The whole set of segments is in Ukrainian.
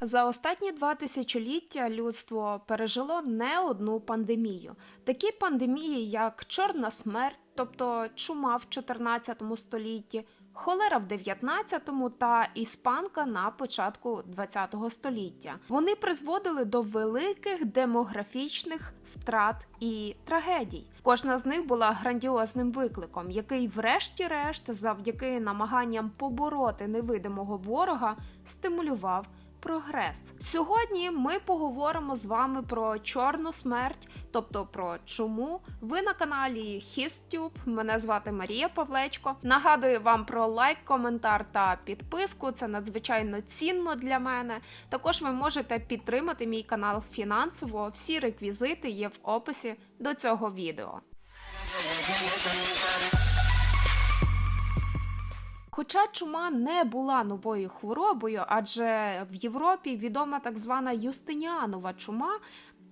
За останні два тисячоліття людство пережило не одну пандемію. Такі пандемії, як чорна смерть, тобто чума в 14 столітті, холера в 19-му та іспанка на початку 20 століття. Вони призводили до великих демографічних втрат і трагедій. Кожна з них була грандіозним викликом, який, врешті-решт, завдяки намаганням побороти невидимого ворога, стимулював прогрес. Сьогодні ми поговоримо з вами про чорну смерть, тобто про чуму. Ви на каналі HisTube. Мене звати Марія Павлечко. Нагадую вам про лайк, коментар та підписку. Це надзвичайно цінно для мене. Також ви можете підтримати мій канал фінансово. Всі реквізити є в описі до цього відео. Хоча чума не була новою хворобою, адже в Європі відома так звана Юстиніанова чума,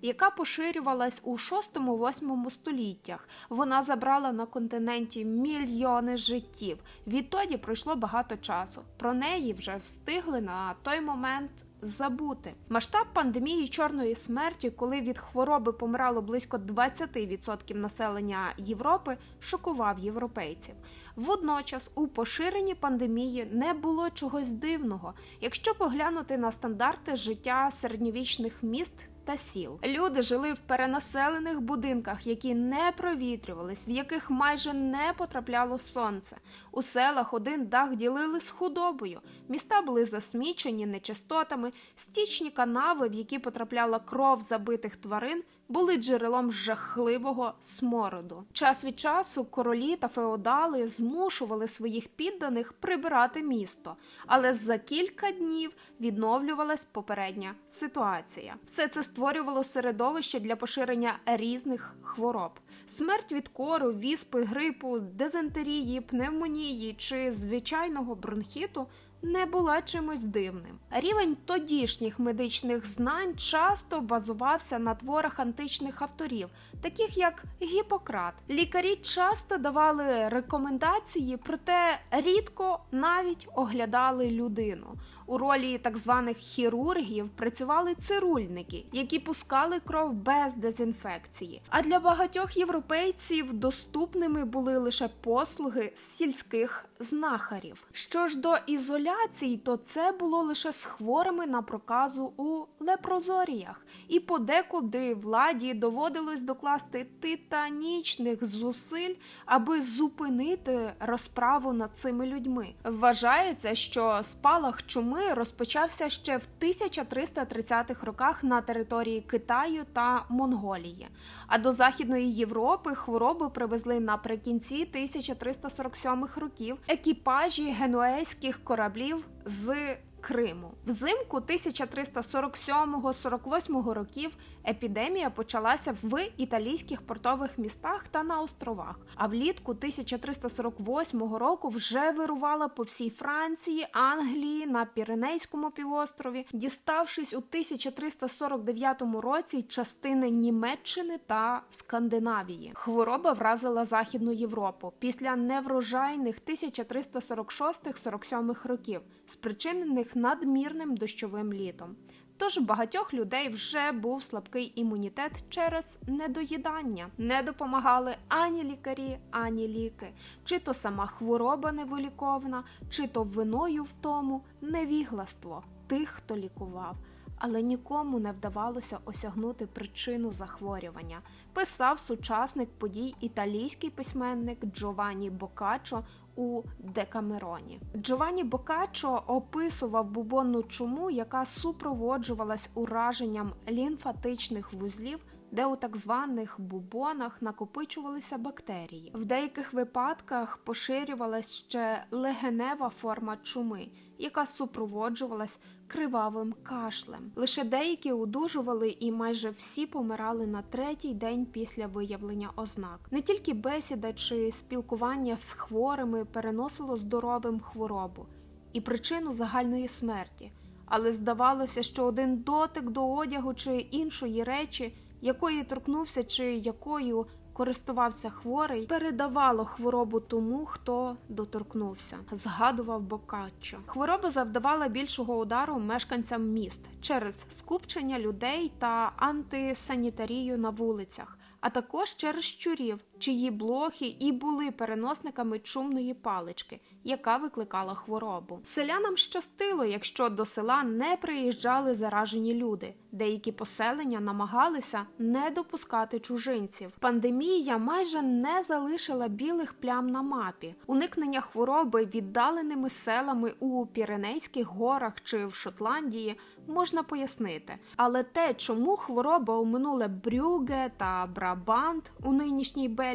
яка поширювалась у 6-8 століттях. Вона забрала на континенті мільйони життів. Відтоді пройшло багато часу. Про неї вже встигли на той момент. Забути масштаб пандемії чорної смерті, коли від хвороби помирало близько 20% населення Європи, шокував європейців. Водночас у поширенні пандемії не було чогось дивного, якщо поглянути на стандарти життя середньовічних міст. Та сіл люди жили в перенаселених будинках, які не провітрювались, в яких майже не потрапляло сонце. У селах один дах ділили з худобою. Міста були засмічені нечистотами, стічні канави, в які потрапляла кров забитих тварин, були джерелом жахливого смороду. Час від часу королі та феодали змушували своїх підданих прибирати місто, але за кілька днів відновлювалась попередня ситуація. Все це створювало середовище для поширення різних хвороб. Смерть від кору, віспи, грипу, дизентерії, пневмонії чи звичайного бронхіту не була чимось дивним. Рівень тодішніх медичних знань часто базувався на творах античних авторів, таких як Гіппократ. Лікарі часто давали рекомендації, проте рідко навіть оглядали людину. У ролі так званих хірургів працювали цирульники, які пускали кров без дезінфекції. А для багатьох європейців доступними були лише послуги сільських знахарів. Що ж до ізоляції, то це було лише з хворими на проказу у лепрозоріях, і подекуди владі доводилось докласти титанічних зусиль, аби зупинити розправу над цими людьми. Вважається, що спалах чуми розпочався ще в 1330-х роках на території Китаю та Монголії. А до Західної Європи хворобу привезли наприкінці 1347-х років екіпажі генуейських кораблів з Криму. Взимку 1347-48 років епідемія почалася в італійських портових містах та на островах. А влітку 1348 року вже вирувала по всій Франції, Англії, на Піренейському півострові, діставшись у 1349 році частини Німеччини та Скандинавії. Хвороба вразила Західну Європу після неврожайних 1346-47 років, спричинених надмірним дощовим літом. Тож у багатьох людей вже був слабкий імунітет через недоїдання. Не допомагали ані лікарі, ані ліки, чи то сама хвороба невиліковна, чи то виною в тому невігластво тих, хто лікував. Але нікому не вдавалося осягнути причину захворювання. Писав сучасник подій італійський письменник Джованні Бокаччо у Декамероні. Джованні Бокаччо описував бубонну чуму, яка супроводжувалась ураженням лімфатичних вузлів. Де у так званих бубонах накопичувалися бактерії. В деяких випадках поширювалась ще легенева форма чуми, яка супроводжувалась кривавим кашлем. Лише деякі одужували і майже всі помирали на третій день після виявлення ознак. Не тільки бесіда чи спілкування з хворими переносило здоровим хворобу і причину загальної смерті, але здавалося, що один дотик до одягу чи іншої речі якої торкнувся чи якою користувався хворий, передавало хворобу тому, хто доторкнувся, згадував Бокаччо. Хвороба завдавала більшого удару мешканцям міст через скупчення людей та антисанітарію на вулицях. А також через щурів, чиї блохи і були переносниками чумної палички, яка викликала хворобу. Селянам щастило, якщо до села не приїжджали заражені люди. Деякі поселення намагалися не допускати чужинців. Пандемія майже не залишила білих плям на мапі. Уникнення хвороби віддаленими селами у Піренейських горах чи в Шотландії можна пояснити. Але те, чому хвороба оминула Брюге та Брабант у нинішній Бельгії,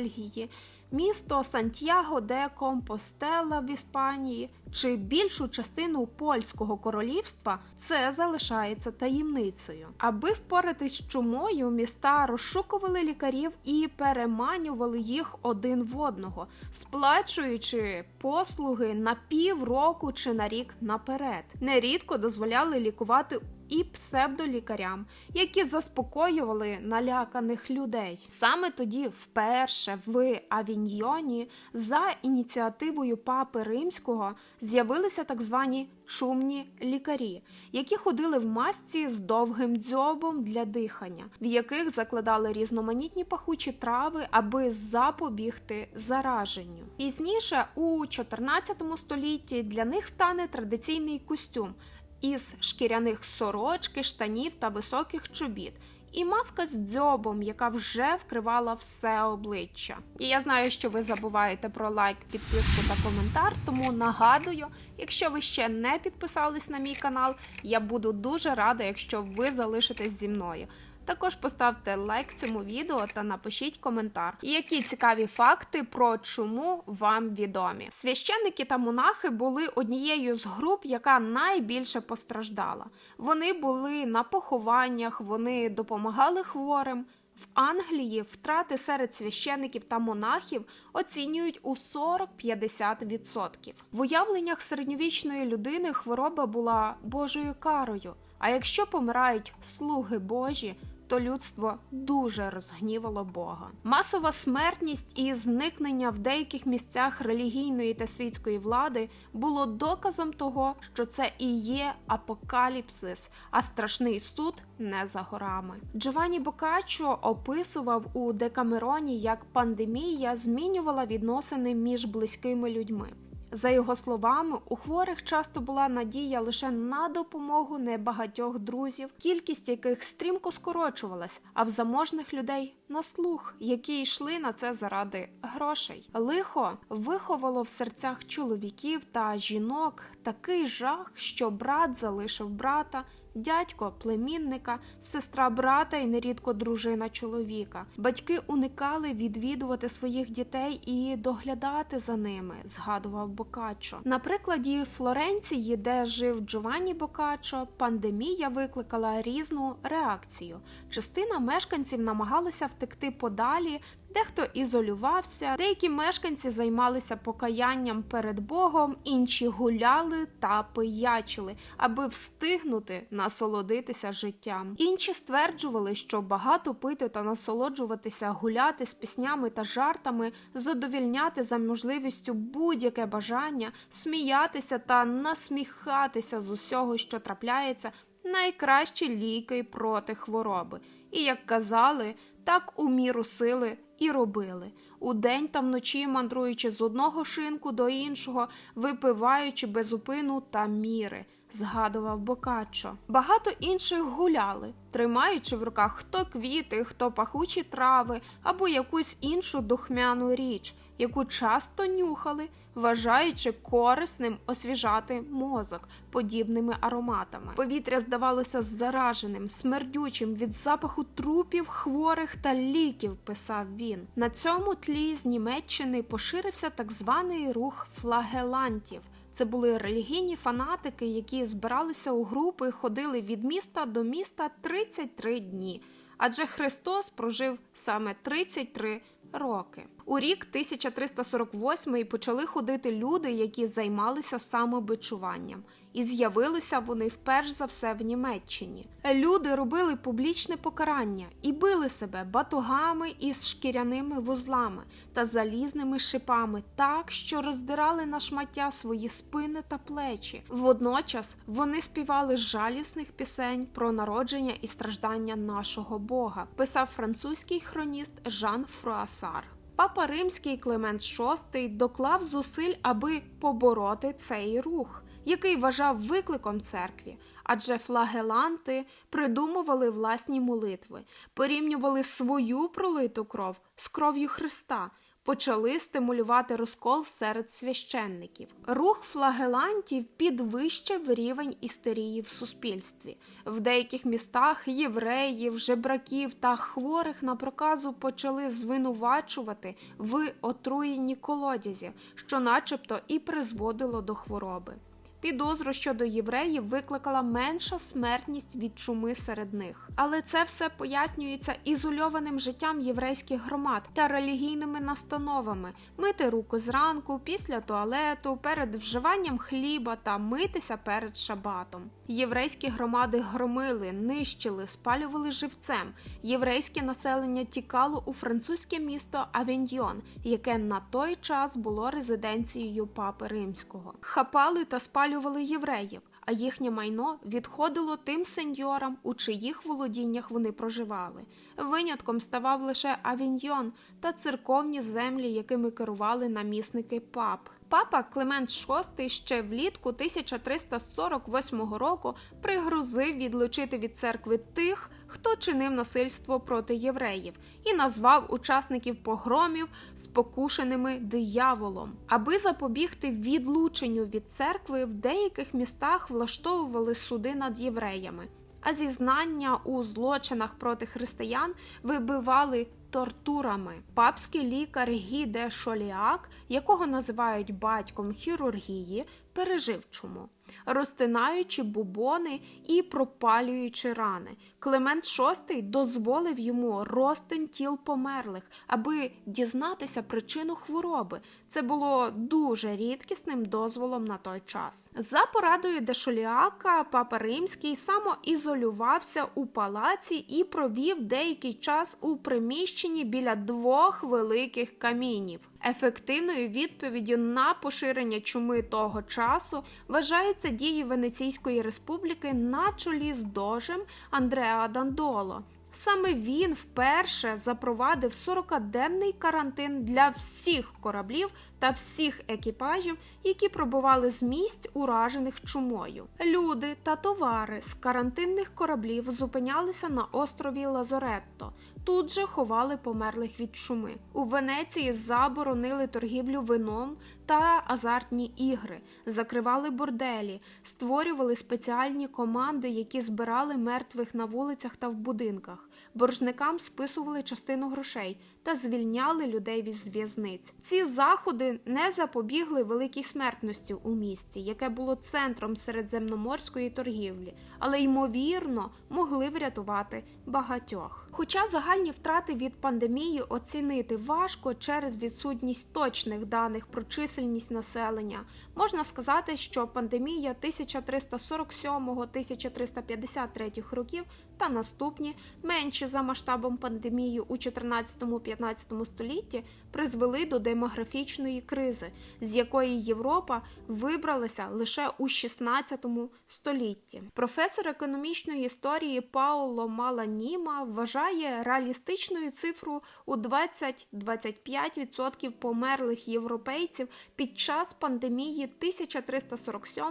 місто Сантьяго де Компостела в Іспанії чи більшу частину польського королівства, це залишається таємницею. Аби впоратись з чумою, міста розшукували лікарів і переманювали їх один в одного, сплачуючи послуги на півроку чи на рік наперед. Нерідко дозволяли лікувати і псевдолікарям, які заспокоювали наляканих людей. Саме тоді, вперше в Авіньйоні, за ініціативою папи римського, з'явилися так звані чумні лікарі, які ходили в масці з довгим дзьобом для дихання, в яких закладали різноманітні пахучі трави, аби запобігти зараженню. Пізніше, у 14 столітті, для них стане традиційний костюм із шкіряних сорочки, штанів та високих чобіт. І маска з дзьобом, яка вже вкривала все обличчя. І я знаю, що ви забуваєте про лайк, підписку та коментар. Тому нагадую, якщо ви ще не підписались на мій канал, я буду дуже рада, якщо ви залишитесь зі мною. Також поставте лайк цьому відео та напишіть коментар, які цікаві факти про чуму вам відомі. Священники та монахи були однією з груп, яка найбільше постраждала. Вони були на похованнях, вони допомагали хворим. В Англії втрати серед священиків та монахів оцінюють у 40-50%. В уявленнях середньовічної людини хвороба була Божою карою. А якщо помирають слуги Божі, то людство дуже розгнівало Бога. Масова смертність і зникнення в деяких місцях релігійної та світської влади було доказом того, що це і є апокаліпсис, а страшний суд не за горами. Джованні Бокаччо описував у Декамероні, як пандемія змінювала відносини між близькими людьми. За його словами, у хворих часто була надія лише на допомогу небагатьох друзів, кількість яких стрімко скорочувалась, а в заможних людей на слух, які йшли на це заради грошей. Лихо виховало в серцях чоловіків та жінок такий жах, що брат залишив брата дядько, племінника, сестра брата і нерідко дружина чоловіка. Батьки уникали відвідувати своїх дітей і доглядати за ними, згадував Бокаччо. На прикладі Флоренції, де жив Джованні Бокаччо, пандемія викликала різну реакцію. Частина мешканців намагалася втекти подалі Дехто ізолювався, деякі мешканці займалися покаянням перед Богом, інші гуляли та пиячили, аби встигнути насолодитися життям. Інші стверджували, що багато пити та насолоджуватися, гуляти з піснями та жартами, задовільняти за можливістю будь-яке бажання, сміятися та насміхатися з усього, що трапляється, найкращі ліки проти хвороби. І як казали, так у міру сили і робили удень та вночі мандруючи з одного шинку до іншого, випиваючи безупину та міри. Згадував Бокаччо. Багато інших гуляли, тримаючи в руках хто квіти, хто пахучі трави або якусь іншу духмяну річ, яку часто нюхали, вважаючи корисним освіжати мозок подібними ароматами. Повітря здавалося зараженим, смердючим від запаху трупів, хворих та ліків. Писав він. На цьому тлі з Німеччини поширився так званий рух флагелантів. Це були релігійні фанатики, які збиралися у групи, ходили від міста до міста 33 дні. Адже Христос прожив саме 33 роки. У рік 1348 почали ходити люди, які займалися самобичуванням. І з'явилися вони вперш за все в Німеччині. Люди робили публічне покарання і били себе батогами із шкіряними вузлами та залізними шипами так, що роздирали на шмаття свої спини та плечі. Водночас вони співали жалісних пісень про народження і страждання нашого Бога, писав французький хроніст Жан Фруасар. Папа Римський Климент VI доклав зусиль, аби побороти цей рух який вважав викликом церкві, адже флагеланти придумували власні молитви, порівнювали свою пролиту кров з кров'ю Христа. Почали стимулювати розкол серед священників. Рух флагелантів підвищив рівень істерії в суспільстві. В деяких містах євреїв, жебраків та хворих на проказу почали звинувачувати в отруєнні колодязі, що, начебто, і призводило до хвороби. Підозру щодо євреїв викликала менша смертність від чуми серед них. Але це все пояснюється ізольованим життям єврейських громад та релігійними настановами мити руку зранку, після туалету, перед вживанням хліба та митися перед шабатом. Єврейські громади громили, нищили, спалювали живцем. Єврейське населення тікало у французьке місто Авіньйон, яке на той час було резиденцією папи римського. Хапали та спалювали євреїв, а їхнє майно відходило тим сеньорам, у чиїх володіннях вони проживали. Винятком ставав лише Авіньйон та церковні землі, якими керували намісники пап. Папа Климент VI ще влітку 1348 року пригрозив відлучити від церкви тих, хто чинив насильство проти євреїв, і назвав учасників погромів спокушеними дияволом. Аби запобігти відлученню від церкви, в деяких містах влаштовували суди над євреями. А зізнання у злочинах проти християн вибивали тортурами. Папський лікар Гіде Шоліак, якого називають батьком хірургії, пережив чуму, розтинаючи бубони і пропалюючи рани. Климент VI дозволив йому розтин тіл померлих, аби дізнатися причину хвороби. Це було дуже рідкісним дозволом на той час. За порадою Дешоліака, папа Римський самоізолювався у палаці і провів деякий час у приміщенні біля двох великих камінів. Ефективною відповіддю на поширення чуми того часу вважаються дії Венеційської республіки на чолі з дожем Андреа Дандоло. Саме він вперше запровадив 40-денний карантин для всіх кораблів та всіх екіпажів, які пробували з місць, уражених чумою. Люди та товари з карантинних кораблів зупинялися на острові Лазоретто. Тут же ховали померлих від чуми. У Венеції заборонили торгівлю вином та азартні ігри, закривали борделі, створювали спеціальні команди, які збирали мертвих на вулицях та в будинках. Боржникам списували частину грошей та звільняли людей від зв'язниць. Ці заходи не запобігли великій смертності у місті, яке було центром середземноморської торгівлі, але ймовірно могли врятувати багатьох. Хоча загальні втрати від пандемії оцінити важко через відсутність точних даних про чисельність населення, можна сказати, що пандемія 1347-1353 років та наступні менші за масштабом пандемії у 14-15 столітті призвели до демографічної кризи, з якої Європа вибралася лише у 16 столітті. Професор економічної історії Пауло Маланіма вважає реалістичною цифру у 20-25% померлих європейців під час пандемії 1347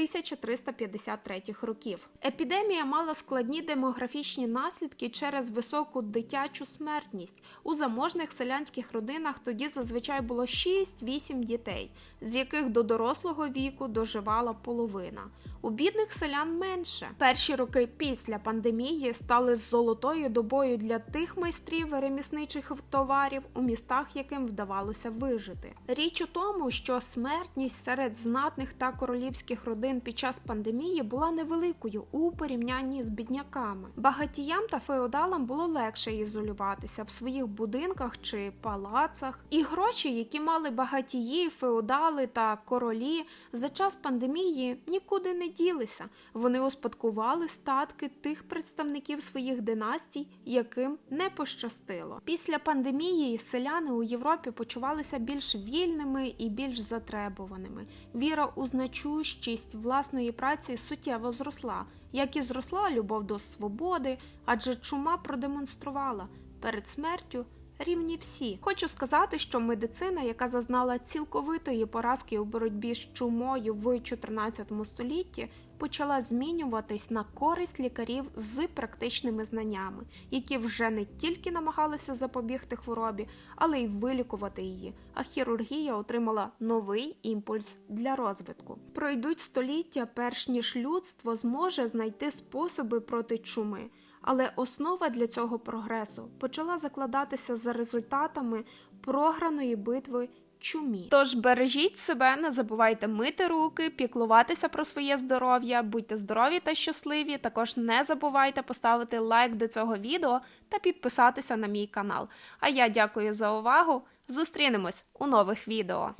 1353 років. Епідемія мала складні демографічні наслідки через високу дитячу смертність. У заможних селянських родинах тоді зазвичай було 6-8 дітей. З яких до дорослого віку доживала половина. У бідних селян менше. Перші роки після пандемії стали золотою добою для тих майстрів ремісничих товарів у містах, яким вдавалося вижити. Річ у тому, що смертність серед знатних та королівських родин під час пандемії була невеликою у порівнянні з бідняками. Багатіям та феодалам було легше ізолюватися в своїх будинках чи палацах, і гроші, які мали багатії, феодали та королі, за час пандемії нікуди не ділися. Вони успадкували статки тих представників своїх династій, яким не пощастило. Після пандемії селяни у Європі почувалися більш вільними і більш затребуваними. Віра у значущість власної праці суттєво зросла, як і зросла любов до свободи, адже чума продемонструвала перед смертю. Рівні всі. Хочу сказати, що медицина, яка зазнала цілковитої поразки у боротьбі з чумою в 14 столітті, почала змінюватись на користь лікарів з практичними знаннями, які вже не тільки намагалися запобігти хворобі, але й вилікувати її. А хірургія отримала новий імпульс для розвитку. Пройдуть століття, перш ніж людство зможе знайти способи проти чуми. Але основа для цього прогресу почала закладатися за результатами програної битви чумі. Тож бережіть себе, не забувайте мити руки, піклуватися про своє здоров'я, будьте здорові та щасливі. Також не забувайте поставити лайк до цього відео та підписатися на мій канал. А я дякую за увагу. Зустрінемось у нових відео.